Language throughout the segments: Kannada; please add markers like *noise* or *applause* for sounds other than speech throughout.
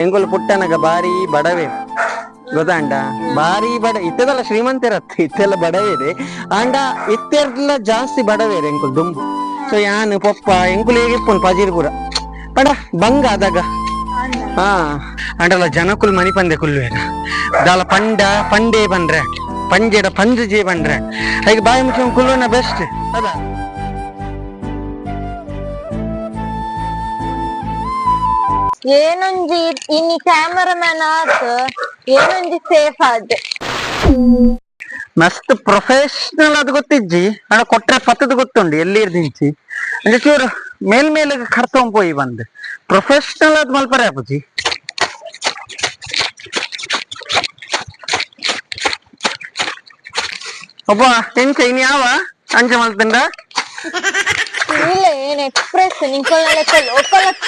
ಎಂಕುಲು ಪುಟ್ಟನಗ ಬಾರಿ ಬಡವೆ. ಗೊತ್ತಾಂಡ? ಬಾರಿ ಬಡ, ಇತ್ತೆದಲ್ಲ ಶ್ರೀಮಂತರತ್ತ ಇತ್ತೆಲ್ಲ ಬಡವೇದೆ ಆಂಡ ಇತ್ತೆಲ್ಲ ಜಾಸ್ತಿ ಬಡವೇರೆ ಎಂಕುಲು ದುಂಬು ಸೊ ಯಾನ್, ಪೊಪ್ಪ ಎಂಕುಲು ಹೇಗಿಪ್ಪುನ್ ಪಜೀರ್ ಪೂರ ಪಡ ಬಂಗ ಅದಾಗ ಹಾ. ಅಂಡಲ ಜನಕುಲ್ ಮನಿ ಪಂದೆ ಕುಲ್ವೇನ. ದಾಲ ಪಂಡ, ಪಂಡೆ ಬಂದ್ರೆ. ಪಂಜೆಡ ಪಂಜೆ ಬಂದ್ರೆ. ಈಗ ಬಾಯಿ ಮುಚ್ಚ ಕುಲ್ವನ ಬೆಸ್ಟ್ ಅದ ಏನೊಂಜಿ ಇನ್ನಿ ಕ್ಯಾಮರಾಮನ್ ಆತ್ ಏನೊಂಜಿ ಸೇಫ್ ಆದ್. ಮಸ್ತ್ ಪ್ರೊಫೆಷನಲ್ ಅದು ಗೊತ್ತಿಜ್ಜಿ. ಅಣ್ಣ ಕೊಟ್ರೆ ಪತ್ತದ ಗೊತ್ತುಂಡು ಎಲ್ಲಿ ಇರ್ದಿಂಚಿ ಅಂದ್ರೆ ಚೂರು ಮೇಲ್ ಮೇಲೆ ಕರ್ತೊಂಡ್ ಪೋಯಿ ಬಂದ್. ಪ್ರೊಫೆಷನಲ್ ಅದು ಮಲ್ಪರೆ ಅಪ್ಪಜಿ. ಒಬ್ಬ ಎಂಚ ಇನ್ ಯಾವ? ಅಂಜ ಮಲ್ತಂಡ? ಇಲ್ಲ ಏನ್ ಎಕ್ಸ್ಪ್ರೆಸ್ ನಿಂಕೊಳ್ಳ ಒಪ್ಪಲಕ್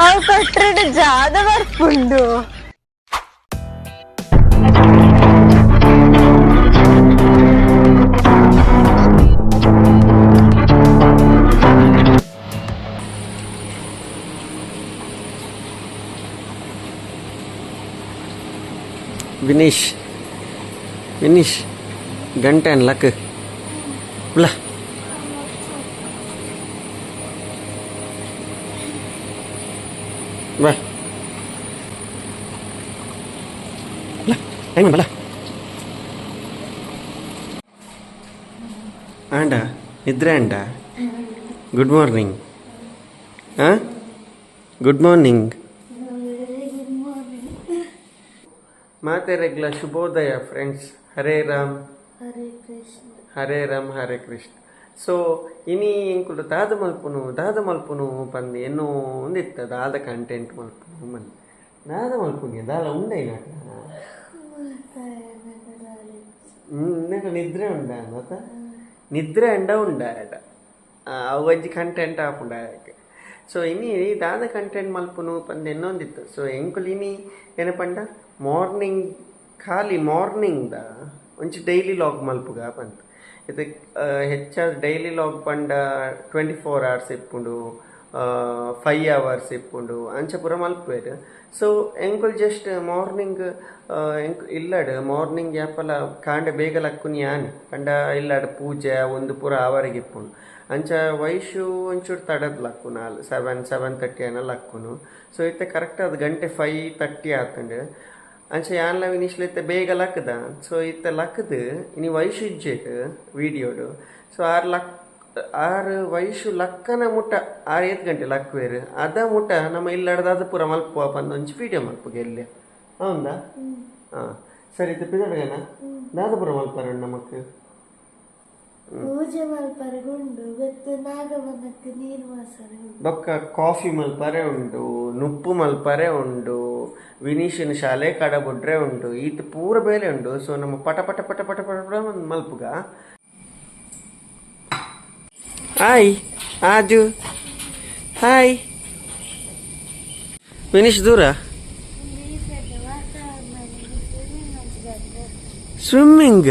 ಅವ್ ಕೊಟ್ರೆ ಜಾದ ಬರ್ಪುಂಡು ವಿನೀಶ್ ವಿನೀಶ್ ಗಂಟೆ ಲಕ್ ಇಲ್ಲ ಬಾ ಹೆಂಗ ಬಲ ಆಂಡ ನಿದ್ರೆ ಆಂಡ ಗುಡ್ ಮಾರ್ನಿಂಗ್ ಹಾಂ ಗುಡ್ ಮಾರ್ನಿಂಗ್ ಮಾತೆರೆಗ್ಲ ಶುಭೋದಯ ಫ್ರೆಂಡ್ಸ್ ಹರೇ ರಾಮ್ ಹರೇ ರಾಮ್ ಹರೇ ಕೃಷ್ಣ ಸೊ ಇನಿ ಇಂಕುಲು ದಾದ ಮಲ್ಪುನು ದಾದ ಮಲ್ಪುನು ಪಂದು ಎನ್ನೋ ಒಂದಿತ್ತ ದಾದ ಕಂಟೆಂಟ್ ಮಲ್ಪುನು ಮನ್ ದಾದ ಮಲ್ಪುನಿ ದಾಲ ಉಂಡೈ ನಾಟ ಹ್ಮ್ ನಿನಗ ನಿದ್ರೆ ಉಂಡ ಮತ್ತ ನಿದ್ರೆ ಅಂಡ ಉಂಡ ಆಡ ಅವು ಅಜ್ಜಿ ಕಂಟೆಂಟ್ ಆಪುಂಡ ಸೊ ಇನಿ ದಾದ ಕಂಟೆಂಟ್ ಮಲ್ಪುನು ಪಂದು ಎನ್ನೊಂದಿತ್ತು ಸೊ ಎಂಕುಲು ಇನಿ ಏನಪ್ಪಂಡ ಮಾರ್ನಿಂಗ್ ಖಾಲಿ ಮಾರ್ನಿಂಗ್ದ ಒಂಚಿ ಡೈಲಿ ಲಾಗ್ ಮಲ್ಪುಗ ಪಂತ ಇದು ಹೆಚ್ಚಾದ ಡೈಲಿ ಲಾಗ್ ಪಂಡ ಟ್ವೆಂಟಿ ಫೋರ್ ಅವರ್ಸ್ ಇಪ್ಪುಂಡು ಫೈವ್ ಅವರ್ಸ್ ಇಪ್ಪುಂಡು, ಅಂಚ ಪೂರ ಮಲ್ಪುವೆರ್ ಸೊ ಎಂಕುಲ್ ಜಸ್ಟ್ ಮಾರ್ನಿಂಗ್ ಎಂಕ್ ಇಲ್ಲಡ್ ಮಾರ್ನಿಂಗ್ ಯಾಪಲ ಕಾಂಡ ಬೇಗ ಲಕ್ಕುನಿ ಯಾನ್ ಪಂಡ ಇಲ್ಲಡ್ ಪೂಜೆ ಒಂದು ಪೂರ ಅವರಿಗೆ ಇಪ್ಪುಂಡು. ಅಂಚ ವಯಸ್ಸು ಒಂಚೂರು ತಡದ್ ಲಕ್ಕು ನಾಲ್ ಸೆವೆನ್ ಸೆವೆನ್ ತರ್ಟಿ ಅನ್ನ ಲಕ್ಕುನು. ಸೊ ಇತ್ತೆ ಕರೆಕ್ಟ್ ಅದು ಗಂಟೆ ಫೈವ್ ತರ್ಟಿ ಆತಂಡು ಅಂಚ ಯಾನ್ಲ ವಿನಿಶ್ಲಿತ್ತೆ ಬೇಗ ಲಕ್ಕದ. ಸೊ ಇತ್ತ ಲಕ್ಕದ ಇನಿ ವಯಸ್ಸು ಇಜ್ಜೆಟ್ ವಿಡಿಯೋಡು ಸೊ ಆರ್ ಲಕ್ ಆರು ವಯಸ್ಸು ಲಕ್ಕನ ಮುಟ್ಟ ಆರು ಏತ್ ಗಂಟೆ ಲಕ್ವೇರು ಅದ ಮುಟ್ಟ ನಮ್ಮ ಇಲ್ಲಡ್ದಾದ ಪೂರ ಮಲ್ಪುವ ಬಂದು ಒಂಚು ವಿಡಿಯೋ ಮಲ್ಪುಗೆ ಎಲ್ಲಿ. ಹೌದಾ ಹಾಂ. ಸರಿ ಇತ್ತು ಪಿದಡ್ಗನ ದಾದ ಪೂರ ಮಲ್ಪಾರ ನಮಕ್ಕೆ ಪೂಜೆ ಮಲ್ಪರಗುಂಡು ಗೊತ್ತು ನಾಗವನಕ್ಕೆ ನೀರು ಬೊಕ್ಕ ಕಾಫಿ ಮಲ್ಪರೆ ಉಂಡು ನುಪ್ಪು ಮಲ್ಪರೆ ಉಂಡು. ವಿನೀಶನ್ ಶಾಲೆ ಕಡಬುಡ್ರೆ ಉಂಡು ಈತ್ ಪೂರ ಬೇಲೆ ಉಂಡು ಸೊ ನಮ್ಮ ಪಟ ಪಟ ಪಟ ಪಟ ಪಟ ಪಟ ಒಂದು ಮಲ್ಪುಗ. ಹಾಯ್, ಆಜು. ಹಾಯ್. ವಿನೀಶ್, ದೂರ? ಸ್ವಿಮ್ಮಿಂಗ್?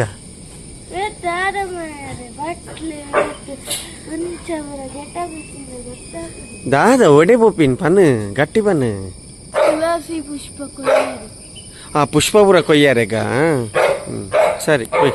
ದಾದ ಒಡೆ ಬೋಪಿನ್ ಪನ್ ಗಟ್ಟಿ ಪನ್ ತುಳಸಿ ಪುಷ್ಪ ಕೊಯ್ಯರು. ಹಾಂ ಪುಷ್ಪ ಪೂರ ಕೊಯ್ಯಾರೆಗ? ಸರಿ ಕೊಯ್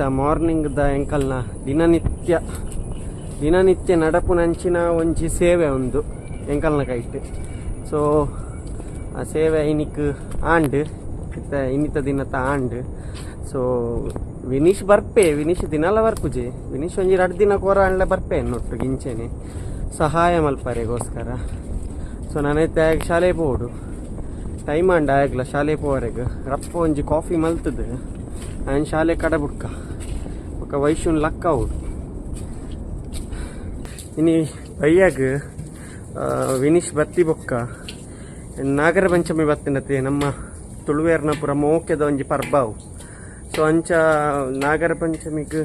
ಇನ್ನಿತ ದ ಎಂಕಲ್ನ ದಿನನಿತ್ಯ ದಿನನಿತ್ಯ ನಡಪುನಂಚಿನ ಒಂಜಿ ಸೇವೆ ಒಂದು ಎಂಕಲ್ನ ಕೈಟ್. ಸೊ ಆ ಸೇವೆ ಇನಿಕ್ ಆಂಡ್, ಇತ್ತ ಇನ್ನಿತ ದಿನತ ಆಂಡ್. ಸೊ ವಿನೀಶ್ ಬರ್ಪೆ, ವಿನೀಶ್ ದಿನಲ್ಲ ಬರ್ಪುಜೆ ವಿನೀಶ್ ಒಂಜಿ ಎರಡು ದಿನ ಕೋರ ಅಂಡ್ಲೆ ಬರ್ಪೆ ಅನ್ನೊಟ್ಟು ಗಿಂಚೆನೆ. ಸಹಾಯ ಮಲ್ಪರೆಗೋಸ್ಕರ. ಸೊ ನಾನೈತೆ ಶಾಲೆ ಪೋಡು. ಟೈಮ್ ಆಂಡ್ ಆಗ್ಲ ಶಾಲೆ ಪೋವರೆಗೆ ರಪ್ಪ ಒಂಜಿ ಕಾಫಿ ಮಲ್ತದ. ನಾನು ಶಾಲೆ ಕಡೆ ಬುಡ್ಕ ఒక ವೈಶುನ್ ಲಕ್ಕ ಅವಡು ಇನಿ ಬೈಯಾಗ ವಿನೀಶ್ ಬತ್ತಿ ಬೊಕ್ಕ. ನಾಗರ ಪಂಚಮಿ ಬತ್ತಿನತೆ ನಮ್ಮ ತುಳುವೇರ್ನ ಪುರ ಮೋಕ್ಯದ ಒಂಜಿ ಪರ್ಬಾವು ಸೊ ಅಂಚ ನಾಗರ ಪಂಚಮಿಗೆ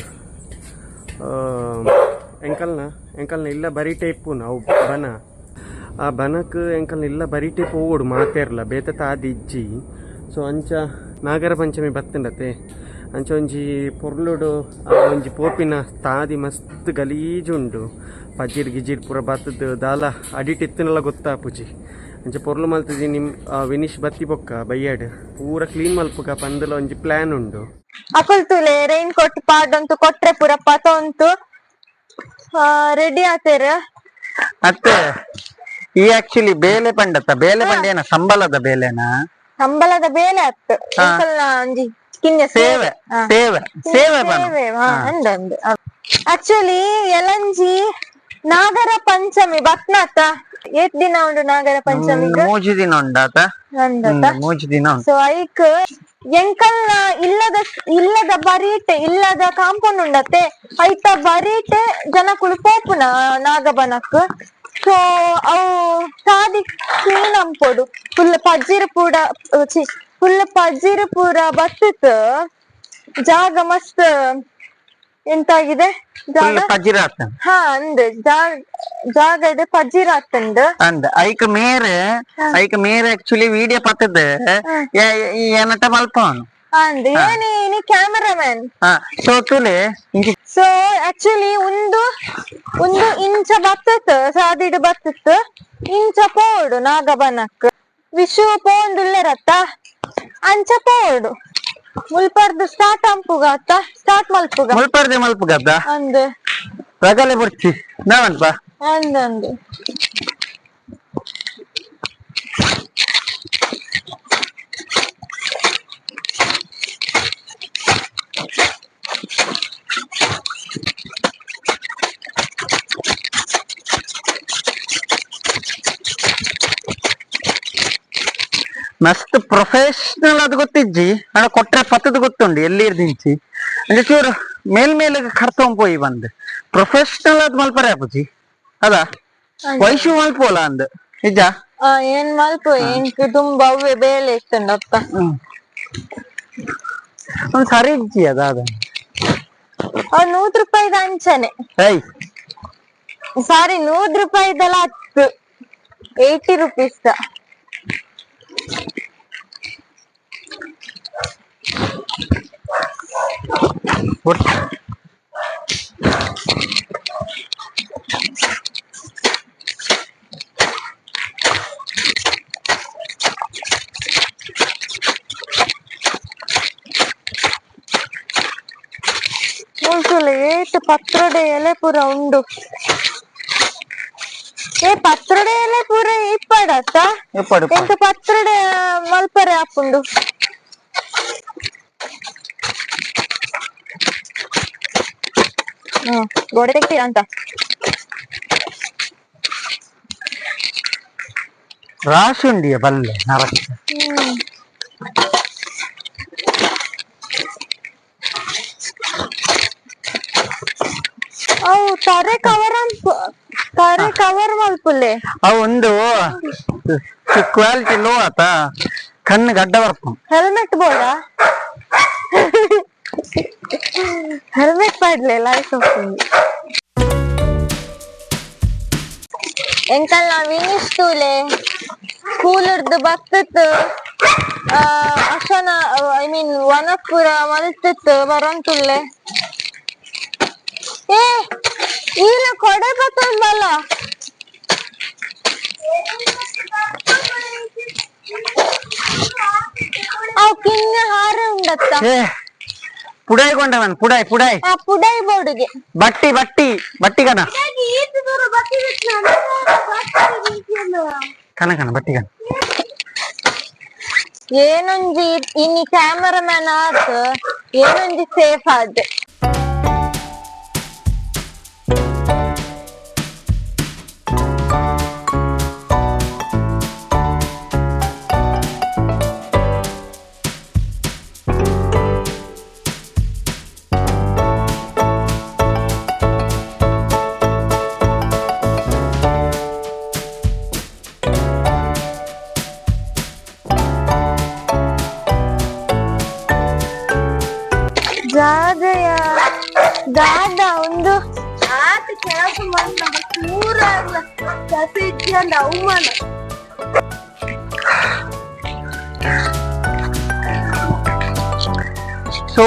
ಎಂಕಲ್ನ ಎಂಕಲ್ನ ಇಲ್ಲ ಬರಿ ಇಪ್ಪುನ ಅವು ಬನ. ಆ ಬನಕ್ ಎಂಕಲ್ನ ಇಲ್ಲ ಬರಿ ಪೋವಡು ಮಾತೇರ್ಲ, ಬೇತ ಇಜ್ಜಿ ಸೊ ಅಂಚ ನಾಗರ ಪಂಚಮಿ ಬತ್ತಂಡತ್ತೆ ಅಂಚ ಒಂಜಿ ಪೊರ್ಲುಡು ಆ ಒಂಜಿ ಪೋಪಿನ ತಾದಿ ಮಸ್ತ್ ಗಲೀಜುಂಡು. ಪಜಿರ್ ಗಿಜಿರ್ ಪೂರ ಬತ್ತದ ದಾಲ ಅಡಿಟಿತ್ತನೆಲ್ಲ ಗೊತ್ತಾಪುಜಿ ಅಂಚ ಪೊರ್ಲು ಮಲ್ತದಿ ನಿಮ್ ವಿನಿಶ್ ಬತ್ತಿ ಪೊಕ್ಕ ಬಯ್ಯಾಡ್ ಪೂರ ಕ್ಲೀನ್ ಮಲ್ಪುಗ ಪಂದಲ ಒಂಜಿ ಪ್ಲಾನ್ ಉಂಡು ಅಕುಲ್ ತುಲೆ ರೈನ್ ಕೋಟ್ ಪಾಡಂತು ಕೊಟ್ರೆ ಪೂರ ಪತ ಉಂಟು ರೆಡಿ ಆತೇರ? ಅತ್ತೆ ಈ ಆಕ್ಚುಲಿ ಬೇಲೆ ಪಂಡತ ಬೇಲೆ ಪಂಡೇನ ಸಂಬಳದ ಬೇಲೆನಾ? ಸಂಬಳದ ಬೇಲೆ ಒಂಜಿ ಕಿನ್ಯ ಸೇವೆ. ಸೇವೆ. ಸೇವೆ ಆಕ್ಚುಲಿ ಎಲಂಜಿ ನಾಗರ ಪಂಚಮಿ ಬತ್ನಾತ ಏತ್ ದಿನ ಉಂಡು ನಾಗರ ಪಂಚಮಿ ಮೂಜಿ ದಿನ ಉಂಡಾತ. ಮೂಜಿ ದಿನ ಸೊ ಐಕ್ ಎಂಕಲ್ನ ಇಲ್ಲದ ಇಲ್ಲದ ಬರೀಟೆ ಇಲ್ಲದ ಕಾಂಪೌಂಡ್ ಉಂಡತೆ ಐತ ಬರೀಟೆ ಜನಕುಲು ಪೋಪುನ ನಾಗಬನಕ್. ಸೊ ಅವು ಸಾದಿ ಕ್ಲೀನ್ ಅಂಪೊಡು ಫುಲ್ ಪಜ್ಜಿರ್ ಪೂಡ ಫುಲ್ ಪಜ್ಜಿರ್ ಪೂರ ಬತ್ತಿತ್ ಜಾಗ ಮಸ್ತ್ ಎಂತಾಗಿದೆ ಜಾಗ ಫುಲ್ ಪಜಿರಾತ ಹಾ ಅಂದ್ ಜಾಗ ಜಾಗ ಇದೆ ಪಜ್ಜಿರ್ ಆತಂದ್ ಅಂದ ಐಕ ಮೇರೆ ಐಕ ಮೇರೆ ಆಕ್ಚುಲಿ ವಿಡಿಯೋ ಪತ್ತದ ಏನಟ ಮಲ್ಪವನು ಅಂದ್ ಏನಿ ನೀ ಕ್ಯಾಮರಾಮ್ಯಾನ್ ಹಾ ಸೊ ಸೋ ಸೊ ಆಕ್ಚುಲಿ ಒಂದು ಒಂದು ಇಂಚ ಬತ್ತತ್ ಸಾದಿಡ್ ಬತ್ತತ್. ಇಂಚ ಪೋಡು ನಾಗಬನಕ್. ವಿಶು ಪೋಂದುಲ್ಲೆರತ್ತ ಅಂಚ ಪೋಡು. ಮುಲ್ಪರ್ದು ಸ್ಟಾರ್ಟ್ ಅಂಪುಗಾತ ಸ್ಟಾರ್ಟ್ ಮಲ್ಪುಗ ಮುಲ್ಪರ್ದೆ ಮಲ್ಪಗದ್ದ ಅಂದೆ. ರಗಲೆ ಬರ್ಚಿ ನಾವನ್ಪ ಅಂದ್. ಮಸ್ತ್ ಪ್ರೊಫೆಷನಲ್ ಅದು ಗೊತ್ತಿಜ್ಜಿ. ಅಣ್ಣ ಕೊಟ್ರೆ ಪತ್ತದ ಗೊತ್ತುಂಡು ಎಲ್ಲಿ ಇರ್ದಿಂಚಿ ಅಂದ್ರೆ ಚೂರು ಮೇಲ್ಮೇಲೆ ಕರ್ತೊಂದು ಪೋಯಿ ಬಂದ್. ಪ್ರೊಫೆಷನಲ್ ಅದ್ ಮಲ್ಪರೆ ಆಪುಜಿ ಅದಾ? ವಯಸ್ಸು ಮಲ್ಪೋಲ ಅಂದ್. ನಿಜ? ಆ, ಏನ್ ಮಲ್ಪು? ಏನ್ಕ್ ತುಂಬಾ ಅವ್ವೆ ಬೇಲೆ ಇತ್ತಂಡಪ್ಪ ಹ್ಮ್. ಒಂದ್ ಸರಿ ಇಜ್ಜಿ ಅದ ಅವ್ ನೂತ್ ರೂಪಾಯಿದ ಅಂಚನೆ. ಏಯ್. ಸಾರಿ ನೂರ್ ರೂಪಾಯಿದೆಲ್ಲ ಹತ್ತು. ಏಯ್ಟಿ ರುಪೀಸ್ ಏಟ್ ಪತ್ರೊಡೆ ಎಲೆ ಪೂರ ಉಂಡು ಏ ಪತ್ರೊಡೆ ಎಲೆ ಪೂರ అత్త ఎంత పత్రుడు మల్పరే అప్పుడు గోడ తెక్కి అంత రాసి ఉండి బల్లె నరక ఓ తరే కవరం ಅವು ತಾರೆ ಕವರ್ ತಾರೆ ಕವರ್ ಮಲ್ಪುಲೆ ಅವು ಒಂದು ಕ್ವಾಲಿಟಿ ಲೋ ಆತ. ಕಣ್ಣು ಗಡ್ಡ ಬರ್ತು. ಹೆಲ್ಮೆಟ್ ಬೋಡ ಹೆಲ್ಮೆಟ್ ಪಾಡ್ಲೆ ಲೈಫ್ ಹೋಗ್తుంది ಎಂಕಲ್ ನಾ ವಿನಿಶ್ ತೂಲೆ ಸ್ಕೂಲರ್ದು ಬತ್ತತ್ ಅಶನ ಐ ಮೀನ್ ವನಪುರ ಮಲ್ತತ್ ಬರಂತುಲ್ಲೆ. ಏ ಈಲ ಕೊಡೆ ಬತ್ತಲ್ಲ ಅವ್ ಕಿನ್ನ ಹಾರ ಉಂಡತ್ತ. ಏ ಪುಡಾಯ್ ಕೊಂಡವನ್ ಪುಡಾಯ್ ಪುಡಾಯ್. ಆ ಪುಡೈ ಬೋರ್ಡ್ಗೆ. ಬಟ್ಟಿ ಬಟ್ಟಿ ಬಟ್ಟಿ ಕಣ ಕಣ ಕಣ ಬಟ್ಟಿ ಕಣ ಏನೊಂಜಿ ಇನ್ನಿ ಕ್ಯಾಮರಾಮ್ಯಾನ್ ಆತ್ ಏನೊಂಜಿ ಸೇಫ್ ಆದ್. ಸೊ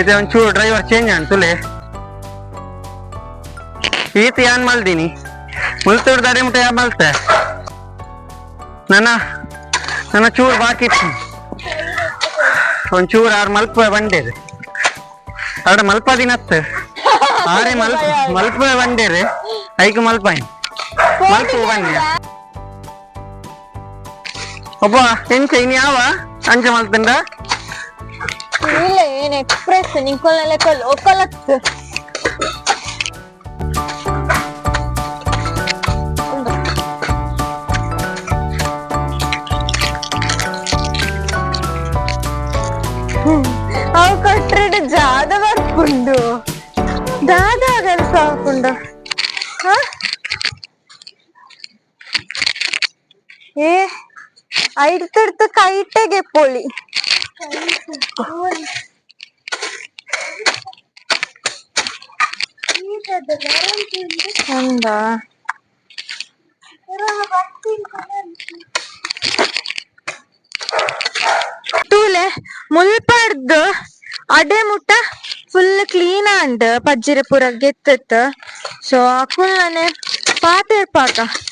ಇದೆ ಒಂಚೂರು ಡ್ರೈವರ್ ಚೇಂಜ್ ಅನ್ಸುಲೆ ಈತ ಯಾನ್ ಮಲ್ದೀನಿ? ಮುಲ್ತೂರ್ ದಾರಿ ಮುಟ ಯಾ ಮಲ್ತ? ನನ್ನ ನನ್ನ ಚೂರು ಬಾಕಿ ಒಂಚೂರು ಆರು ಮಲ್ಪ ಬಂಡೇರು. ಆಡ ಮಲ್ಪ ದಿನತ್ತು. ಆರೆ ಮಲ್ಪ ಮಲ್ಪ ಬಂಡೇರು. ಐಕು ಮಲ್ಪ ಮಲ್ಪ ಬನ್ನಿ ಒಬ್ಬ ಎಂಚ ಇನ್ ಯಾವ? ಅಂಚ ಮಲ್ತಂಡ ಇಲ್ಲ ಏನ್ ಎಕ್ಸ್ಪ್ರೆಸ್ ನಿಂಕೊಲ್ಲ ಲೋಕಲ್ ಅವು ಕಟ್ರೆಡ್ ಜಾದ ಬರ್ಪುಂಡು ದಾದ ಕೆಲಸ ಹಾಕೊಂಡು ಹ? ಏ ಐಡ್ತಿಡ್ತು ಕೈಟೆಗೆ ಪೋಳಿ ಚಂದ ತೂಲೆ, ಮುಲ್ಪಡ್ದು ಅಡೆ ಮುಟ್ಟ ಫುಲ್ ಕ್ಲೀನ್ ಅಂಡ್ ಪಜ್ಜಿರೆ ಪೂರ ಗೆತ್ತತ್ ಸೊ ಅಕುಲ್ನೆ ಪಾತೆ ಪಾಕ. ಆ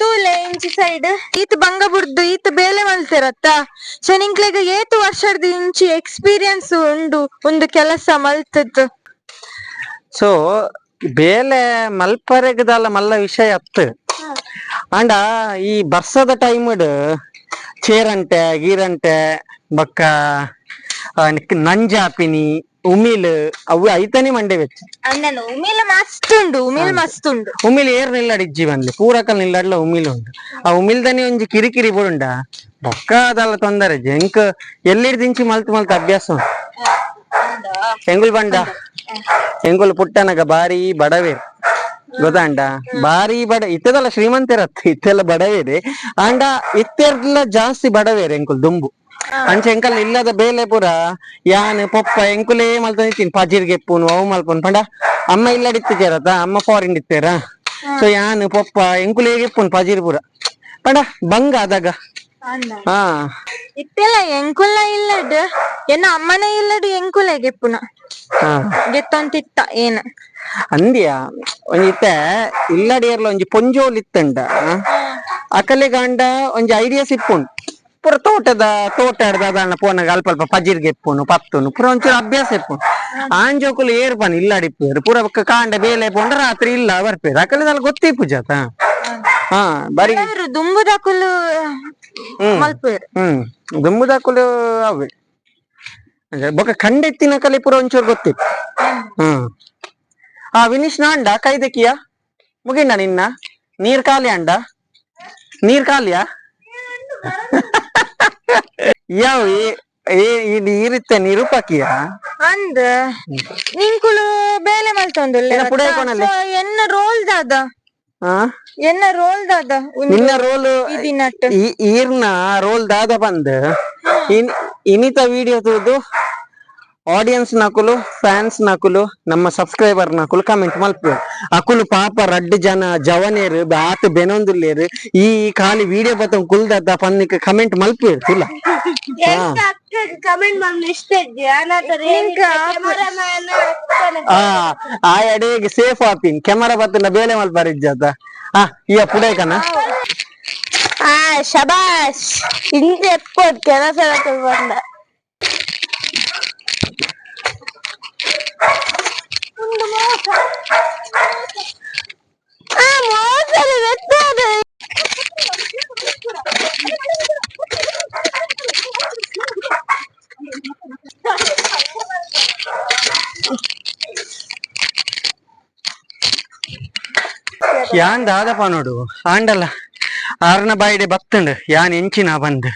ತೂಲೆ ಇಂಚಿ ಸೈಡ್ ಈತ್ ಬಂಗ ಬುಡ್ದು, ಈತ್ ಬೇಲೆ ಮಲ್ತಿರತ್ತ. ಸೊ ನಿಂಕ್ಲೆಗ ಏತು ವರ್ಷದ ಇಂಚಿ ಎಕ್ಸ್ಪೀರಿಯನ್ಸ್ ಉಂಡು, ಒಂದು ಕೆಲಸ ಮಲ್ತದ್ದು. ಸೊ ಬೇಲೆ ಮಲ್ಪರೆಗದಲ್ಲ ಮಲ್ಲ ವಿಷಯ ಅತ್ತು. ಅಂಡ ಈ ಬರ್ಸದ ಟೈಮ್ ಚೇರಂಟೆ, ಗೀರಂಟೆ, ಬಕ್ಕ ನಂಜಾಪಿನಿ ಉಮಿಲ್ ಅವು ಐತನಿ ಮಂಡೆ ವೆಚ್ಚ. ಅಣ್ಣನ ಉಮಿಲ್ ಮಸ್ತ್ ಉಂಡು ಉಮಿಲ್ ಮಸ್ತ್ ಉಂಡು. ಉಮಿಲ್ ಏರ್ ನಿಲ್ಲಾಡಿಜ್ಜಿ ಬಂದ್ಲಿ. ಪೂರಕಲ್ ನಿಲ್ಲಾಡ್ಲ ಉಮಿಲ್ ಉಂಡು. ಆ ಉಮಿಲ್ದನಿ ಒಂಜಿ ಕಿರಿಕಿರಿ ಬುಡುಂಡ ಬೊಕ್ಕ ಅದಲ್ಲ ತೊಂದರೆ ಎಂಕ್ ಎಲ್ಲಿಡ್ ದಿಂಚಿ ಮಲ್ತ್ ಮಲ್ತ್ ಅಭ್ಯಾಸ ಉಂಟು. ಎಂಗುಲ್ ಬಂಡ? ಎಂಗುಲ್ ಪುಟ್ಟನಗ ಬಾರಿ ಬಡವೇ. ಗೊತ್ತಾಂಡ ಬಾರಿ ಬಡ ಇತ್ತದಲ್ಲ ಶ್ರೀಮಂತಿರತ್ತ ಇತ್ತೆಲ್ಲ ಬಡವೇರೆ ಆಂಡ ಇತ್ತೆಲ್ಲ ಜಾಸ್ತಿ ಬಡವೇರೆ ಎಂಕುಲ್ ದುಂಬು. ಅಂಚ ಎಂಕಲ್ ಇಲ್ಲದ ಬೇಲೆ ಪುರ. ಯಾನ್ ಪೊಪ್ಪ ಎಂಕುಲೇ ಮಲ್ತ ನಿಂತೀನಿ ಪಜಿರ್ಗೆ ಎಪ್ಪುನು ಅವು ಮಲ್ಪುನು. ಪಂಡ ಅಮ್ಮ ಇಲ್ಲಡಿತ್ತು ಜರತ ಅಮ್ಮ ಫಾರಿನ್ ಇತ್ತೇರ? ಸೊ ಯಾನ್ ಪೊಪ್ಪ ಎಂಕುಲೇ ಎಪ್ಪುನು ಪಜಿರ್ ಪುರ. ಪಂಡ ಬಂಗ ಅದಾಗ ಹಾ. ಇತ್ತೆಲ್ಲ ಎಂಕುಲ್ಲ ಇಲ್ಲಡ್ ಎನ್ನ ಅಮ್ಮನೇ ಇಲ್ಲಡ್ ಎಂಕುಲೆಗೆ ಹಾ. ಗೆತ್ತೊಂತಿತ್ತ ಏನ. ಅಂದ್ಯ? ಒಂಜಿತ್ತೆ ಇಲ್ಲಡಿಯರ್ಲ ಒಂಜಿ ಪೊಂಜೋಲ್ ಇತ್ತಂಡ. ಅಕಲೆ ಗಾಂಡ ಒಂಜಿ ಐಡಿಯಾ ಸಿಪ್ಪುಂಡು ಪುರ ತೋಟದ ತೋಟ ಹಿಡ್ದ ಅದನ್ನ ಪೋನಾಗ ಅಲ್ಪ ಅಲ್ಪ ಪಜಿರ್ಗೆ ಎಪ್ಪುನು ಪತ್ತುನು ಪುರ ಒಂಚೂರು ಅಭ್ಯಾಸ ಎಪ್ಪುನು ಆಂಜೋಕುಲು ಏರ್ಪನ್ ಇಲ್ಲ ಇಲ್ಲಡಿಪ್ಪೇರು ಪುರ ಕಾಂಡ ಬೇಲೆ ಪೋಂಡ ರಾತ್ರಿ ಇಲ್ಲ ಬರ್ಪೇರು ಅಕಲೆದಲ್ಲ ಗೊತ್ತಿ ಪೂಜಾತ ಹಾ ಬರಿ ದುಂಬುದಾಕುಲು ಹ್ಮ್ ದುಂಬುದಾಕುಲು ಅವೇ ಬೊಕ್ಕ ಖಂಡೆತ್ತಿನ ಕಲೆ ಪುರ ಒಂಚೂರು ಗೊತ್ತಿತ್ತು ಹ್ಮ್. ಆ ವಿನೀಶ್ ನಾಂಡ ಕೈದಕಿಯ? ಮುಗಿಂಡ ನಿನ್ನ? ನೀರ್ ಖಾಲಿ ಅಂಡ? ನೀರ್ ಖಾಲಿಯಾ? ಯಾವ ಇರುತ್ತೆ ನಿರೂಪಕಿಯ? ಅಂದ. ನಿಂಕುಳು ಬೇಲೆ ಮಲ್ತೊಂದುಲ್ಲೆ? ಎನ್ನ ರೋಲ್ ದಾದ? ಎನ್ನ ರೋಲ್ ದಾದ? ನಿನ್ನ ರೋಲ್ ಈರ್ನ ರೋಲ್ ದಾದ ಬಂದ್. ಇನ್ ಇನಿತ ವಿಡಿಯೋ ತೂದು. ಆಡಿಯನ್ಸ್ ನಕುಲು ಫ್ಯಾನ್ಸ್ ನಕುಲು ನಮ್ಮ ಸಬ್ಸ್ಕ್ರೈಬರ್ ನಕುಲು ಕಮೆಂಟ್ ಮಲ್ಪು. ಅಕುಲು ಪಾಪ ರಡ್ಡ್ ಜನ ಜವನೇರು ಆತ್ ಬೆನೊಂದುಲ್ಲೇರು ಈ ಖಾಲಿ ವಿಡಿಯೋ ಬತ್ತ ಕುಲ್ದದ್ದ ಪನ್ನಿಕ್ ಕಮೆಂಟ್ ಕಮೆಂಟ್ ಮಾಡಿ ಇಷ್ಟ ಕ್ಯಾಮರಾಮ್ಯಾನ್ ಆ ಆ ಎಡೆಗೆ ಸೇಫ್ ಆಪಿನ್ ಕ್ಯಾಮರಾ ಬತ್ತನ ಬೇಲೆ ಮಲ್ಪಾರ ಇಜ್ಜಾತ ಆ ಇಯ ಪುಡೇಕನ. ಆ ಶಬಾಶ್ ಇಂಜೆ ಎಪ್ಪಡ್ ಕೆಲಸ ಬಂದ ಯಾನ್ ದಾದಪ್ಪ ನೋಡು ಆಂಡಲ್ಲ ಆರ್ನ ಬಾಯಿಡೆ ಬತ್ತಂಡ್, ಯಾನ್ ಎಂಚಿನ ಬಂದ್.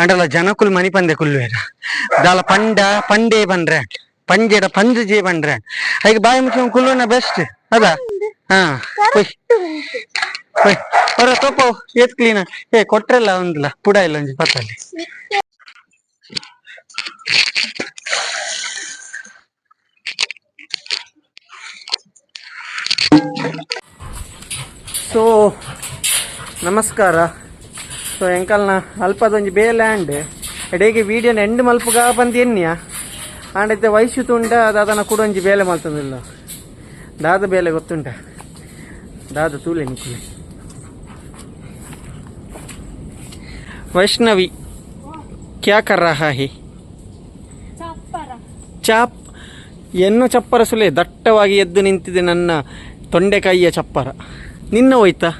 ಆಂಡಲ್ಲ ಜನಕುಲ್ ಮನಿ ಪಂದೆ ಕುಲ್ವೇರ. ದಾಲ ಪಂಡ, ಪಂಡೇ ಬಂದ್ರೆ ಪಂಜೆಡ ಪಂಜ ಜೇ ಹಾಗೆ ಬಾಯಿ ಮುಚ್ಚಿ ಕುಲ್ಲುನ ಬೆಸ್ಟ್ ಅದ ಹಾ. ಹೊರ ತೋಪ ಏತ್ ಕ್ಲೀನ್ ಏ ಕೊಟ್ರಲ್ಲ ಒಂದಿಲ್ಲ ಪುಡ ಇಲ್ಲ ಒಂಜಿ ಪತ್ತಲ್ಲಿ ಸೊ ನಮಸ್ಕಾರ. ಸೊ ಎಂಕಲ್ನ ಅಲ್ಪದೊಂಜಿ ಬೇ ಲ್ಯಾಂಡ್ ಎಡೆಗೆ ವೀಡಿಯೋನ ಎಂಡ್ ಮಲ್ಪಗ ಬಂದು ಎನ್ನಿಯ ಆಂಡೈತೆ ವಯಸ್ಸು ತುಂಡ ದಾದನ ಕುಡೊಂಜಿ ಬೇಲೆ ಮಲ್ತಂದಿಲ್ಲ. ದಾದ ಬೇಲೆ ಗೊತ್ತುಂಟ? ದಾದ ತೂಲೆ ನಿಕ್ಕುಲೆ ವೈಷ್ಣವಿ ಕ್ಯಾ ಕರ್ ರಹಾ ಹಿ? ಚಾಪ್ ಎನ್ನು ಚಪ್ಪರ ಸುಲೆ? ದಟ್ಟವಾಗಿ ಎದ್ದು ನಿಂತಿದೆ ನನ್ನ ತೊಂಡೆಕಾಯಿಯ ಚಪ್ಪರ. ನಿನ್ನ ಹೋಯ್ತಾ.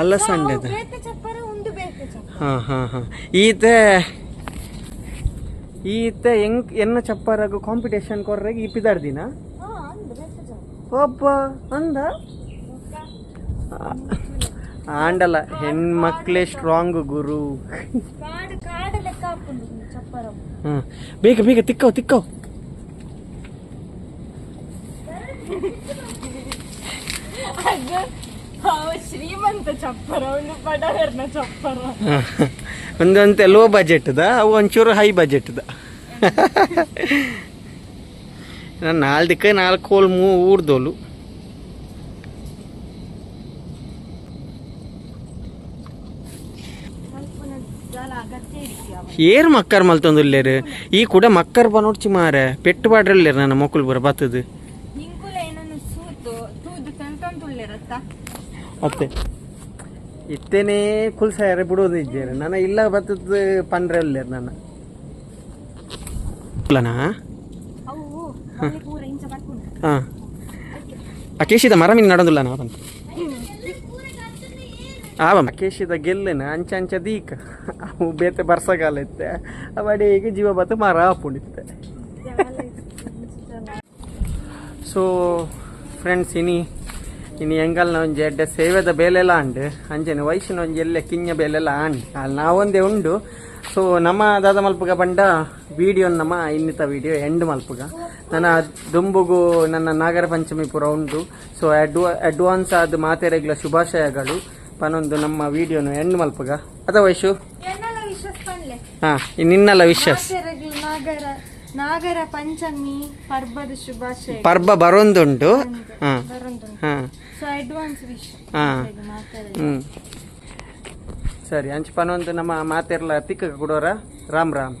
ಅಲಸಂಡೆದ ಅವು ಬೇತೆ ಚಪ್ಪರ ಒಂದು ಬೇತೆ ಚಪ್ಪರ ಹಾಂ ಹಾಂ ಹಾಂ. ಈತ. ಈತ ಹೆಂಗ್ ಎನ್ನ ಚಪ್ಪರಗು ಕಾಂಪಿಟೇಷನ್ ಕೊರ್ರೆಗೆ ಇಪ್ಪಿದಾರ್ದಿನ ಒಬ್ಬ ಅಂದ? ಆಂಡಲ್ಲ ಹೆಣ್ಮಕ್ಳೇ ಸ್ಟ್ರಾಂಗ್ ಗುರು. ಹ್ಮ್ ಕಾಡು ಲೆಕ್ಕ ಹಾಕೊಂಡು ಚಪ್ಪರ ಹಾಂ ಬೇಗ ಬೇಗ ತಿಕ್ಕವ್ ತಿಕ್ಕವ್ ಶ್ರೀಮಂತ ಚಪ್ಪರ ಒಂದು ಬಡವರ್ನ ಚಪ್ಪರ ಒಂದಂತೆ ಲೋ ಬಜೆಟ್ದ ಅವು ಒಂಚೂರು ಹೈ ಬಜೆಟ್ದ *laughs* ನಾನು ನಾಲ್ದಕ್ಕೆ ನಾಲ್ಕು ಕೋಲ್ ಮೂ ಊರ್ದೋಲು. ಏರ್ ಮಕ್ಕರ್ ಮಲ್ತೊಂದುಲ್ಲೇರು? ಈ ಕೂಡ ಮಕ್ಕರ್ ಬನೋಡ್ಚಿ ಮಾರೆ. ಪೆಟ್ಟು ಬಾಡ್ರಲ್ಲೇರು ನನ್ನ ಮಕ್ಕಳು ಬರ ಬತ್ತದು. ಹಿಂಗುಲ ಇತ್ತೇನೇ ಕುಲ್ಸ ಯಾರೇ ಬಿಡೋದು ಇದ್ದೇನೆ. ನನ್ನ ಇಲ್ಲ ಬರ್ತದ ಪಂಡ್ರೆ ಅಲ್ಲೇ ಇಂಚ ಬರ್ಕೊಂಡು ಹಾಂ. ಅಕೇಶಿದ ಮರ ಮೀನು ನಡೋದಿಲ್ಲ ನಾ ಬಂತು ಆವ ಅಕೇಶಿದ ಗೆಲ್ಲನ ಅಂಚ ಅಂಚ ದೀಕ. ಅವು ಬೇತೆ ಬರ್ಸಗಾಲ ಇತ್ತೆ. ಅವಡಿಗೆ ಜೀವ ಬತ್ತು ಮರ ಹಾಪುಂಡಿತ್ತೆ ಸೊ ಫ್ರೆಂಡ್ಸ್ ಇನಿ ಇನಿ ಎಂಗಲ್ನ ಒಂಜಿ ಎಡ್ಡೆ ಸೇವೆದ ಬೇಲೆಲ್ಲ ಅಂಜನೆ ವಯಸ್ಸಿನ ಒಂಜಿ ಎಲ್ಲೆ ಕಿಂಜ ಬೇಲೆಲ್ಲ ಆಂಡ್ ಅಲ್ಲಿ ನಾವೊಂದೇ ಉಂಡು. ಸೊ ನಮ್ಮ ದಾದ ಮಲ್ಪುಗ ಬಂಡ ವಿಡಿಯೋ ನಮ್ಮ ಇನ್ನಿತ ವಿಡಿಯೋ ಎಂಡ್ ಮಲ್ಪುಗ. ನನ್ನ ದುಂಬುಗು ನನ್ನ ನಾಗರ ಪಂಚಮಿ ಪುರ ಉಂಡು. ಸೊ ಅಡ್ವಾ ಅಡ್ವಾನ್ಸ್ ಆದ ಮಾತೆರೆಗ್ಲ ಶುಭಾಶಯಗಳು. ಪನೊಂದು ನಮ್ಮ ವಿಡಿಯೋನು ಎಂಡ್ ಮಲ್ಪುಗ. ಅದ ವಯಸ್ಸು ಹಾ ನಿನ್ನಲ್ಲ ವಿಶ್ವಾಸ. ನಾಗರ ಪಂಚಮಿ ಪರ್ಬದ ಶುಭಾಶಯ. ಪರ್ಬ ಬರೊಂದುಂಟು. ಹಾ. ಹಾಂ ಹಾ. So advance wish. ಹಾ. ಮಾತಾಡ ಹ್ಮ್. ಸರಿ ಅಂಚ ಪನೊಂದು ನಮ್ಮ ಮಾತೆಲ್ಲ ತಿಕ್ಕ ಕೊಡೋರ? ರಾಮ್ ರಾಮ್.